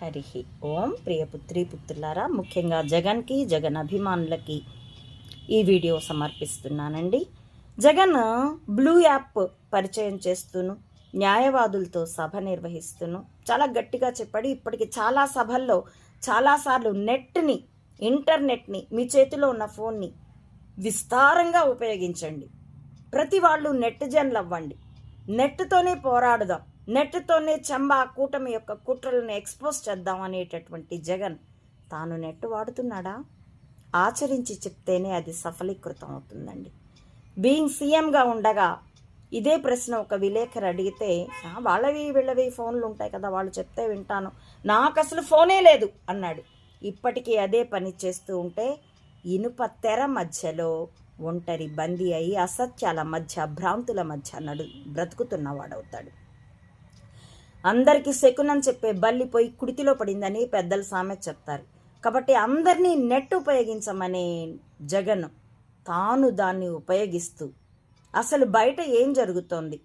హరి ఓం ప్రియపుత్రి పుత్రులారా ముఖ్యంగా జగన్కి జగన్ అభిమానులకి ఈ వీడియో సమర్పిస్తున్నానండి. జగన్ బ్లూ యాప్ పరిచయం చేస్తూను న్యాయవాదులతో సభ నిర్వహిస్తూను. చాలా గట్టిగా చెప్పాడు. ఇప్పటికి చాలా సభల్లో చాలాసార్లు నెట్ని ఇంటర్నెట్ని మీ చేతిలో ఉన్న ఫోన్ని విస్తారంగా ఉపయోగించండి. ప్రతి వాళ్ళు నెట్ జన్లు అవ్వండి నెట్తోనే పోరాడుదాం. నెట్తోనే చంబా కూటమి యొక్క కుట్రలను ఎక్స్పోజ్ చేద్దాం అనేటటువంటి జగన్ తాను నెట్ వాడుతున్నాడా? ఆచరించి చెప్తేనే అది సఫలీకృతం అవుతుందండి. బీయింగ్ సీఎంగా ఉండగా ఇదే ప్రశ్న ఒక విలేకరు అడిగితే వాళ్ళవి వీళ్ళవి ఫోన్లు ఉంటాయి కదా వాళ్ళు చెప్తే వింటాను. నాకు అసలు ఫోనే లేదు అన్నాడు. ఇప్పటికీ అదే పని చేస్తూ ఉంటే ఇనుప తెర మధ్యలో ఒంటరి బందీ అయి అసత్యాల మధ్య భ్రాంతుల మధ్య నడు బ్రతుకుతున్నవాడవుతాడు. అందరికీ శకునం చెప్పే బల్లి పోయి కుడితిలో పడిందని పెద్దలు సామెత చెప్తారు. కాబట్టి అందరినీ నెట్ ఉపయోగించమనే జగన్ తాను దాన్ని ఉపయోగిస్తూ అసలు బయట ఏం జరుగుతోంది?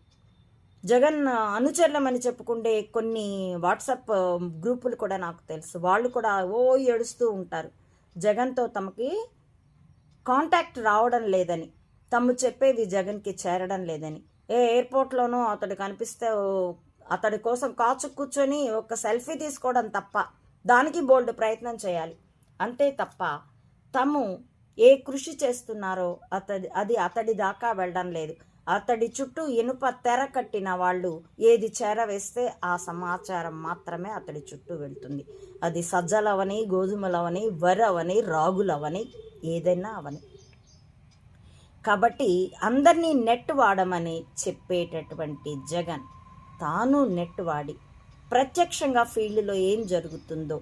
జగన్ అనుచరులమని చెప్పుకుంటే కొన్ని వాట్సాప్ గ్రూపులు కూడా నాకు తెలుసు. వాళ్ళు కూడా ఓ ఏడుస్తూ ఉంటారు. జగన్తో తమకి కాంటాక్ట్ రావడం లేదని తమ్ము చెప్పేవి జగన్కి చేరడం లేదని. ఏ ఎయిర్పోర్ట్లోనూ అతడు కనిపిస్తే అతడి కోసం కాచు కూర్చొని ఒక సెల్ఫీ తీసుకోవడం తప్ప దానికి బోల్డ్ ప్రయత్నం చేయాలి. అంతే తప్ప తాము ఏ కృషి చేస్తున్నారో అతడి అది అతడి దాకా వెళ్ళడం లేదు. అతడి చుట్టూ ఇనుప తెర కట్టిన వాళ్ళు ఏది చేరవేస్తే ఆ సమాచారం మాత్రమే అతడి చుట్టూ వెళ్తుంది. అది సజ్జలవని గోధుమలవని వరవని రాగులవని ఏదైనా అవని. కాబట్టి అందరినీ నెట్ వాడమని చెప్పేటటువంటి జగన్ తాను నెట్ వాడి ప్రత్యక్షంగా ఫీల్డ్లో ఏం జరుగుతుందో.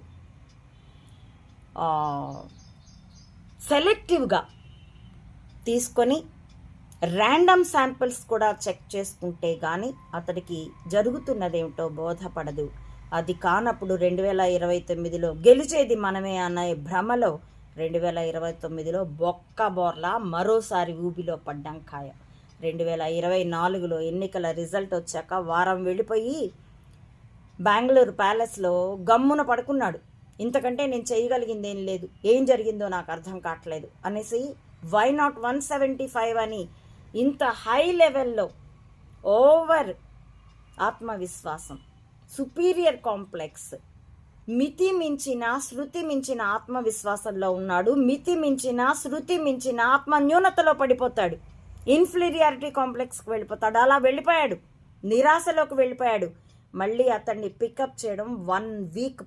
సెలెక్టివ్గా తీసుకొని ర్యాండమ్ శాంపిల్స్ కూడా చెక్ చేసుకుంటే కానీ అతడికి జరుగుతున్నదేమిటో బోధపడదు. అది కానప్పుడు రెండు వేల ఇరవై తొమ్మిదిలో గెలిచేది మనమే అనే భ్రమలో రెండు వేల ఇరవై తొమ్మిదిలో బొక్క బోర్లా మరోసారి ఊబిలో పడ్డం ఖాయం. రెండు వేల ఇరవై నాలుగులో ఎన్నికల రిజల్ట్ వచ్చాక వారం వెళ్ళిపోయి బెంగళూరు ప్యాలెస్లో గమ్మున పడుకున్నాడు. ఇంతకంటే నేను చేయగలిగింది ఏం లేదు. ఏం జరిగిందో నాకు అర్థం కావట్లేదు అనేసి why not one seventy five అని ఇంత హై లెవెల్లో ఓవర్ ఆత్మవిశ్వాసం సుపీరియర్ కాంప్లెక్స్ మితి మించిన శృతి మించిన ఆత్మవిశ్వాసంలో ఉన్నాడు. మితి మించిన శృతి మించిన ఆత్మ న్యూనతలో పడిపోతాడు. ఇన్ఫీరియారిటీ కాంప్లెక్స్కి వెళ్ళిపోతాడు. అలా వెళ్ళిపోయాడు. నిరాశలోకి వెళ్ళిపోయాడు. మళ్ళీ అతన్ని పికప్ చేయడం వన్ వీక్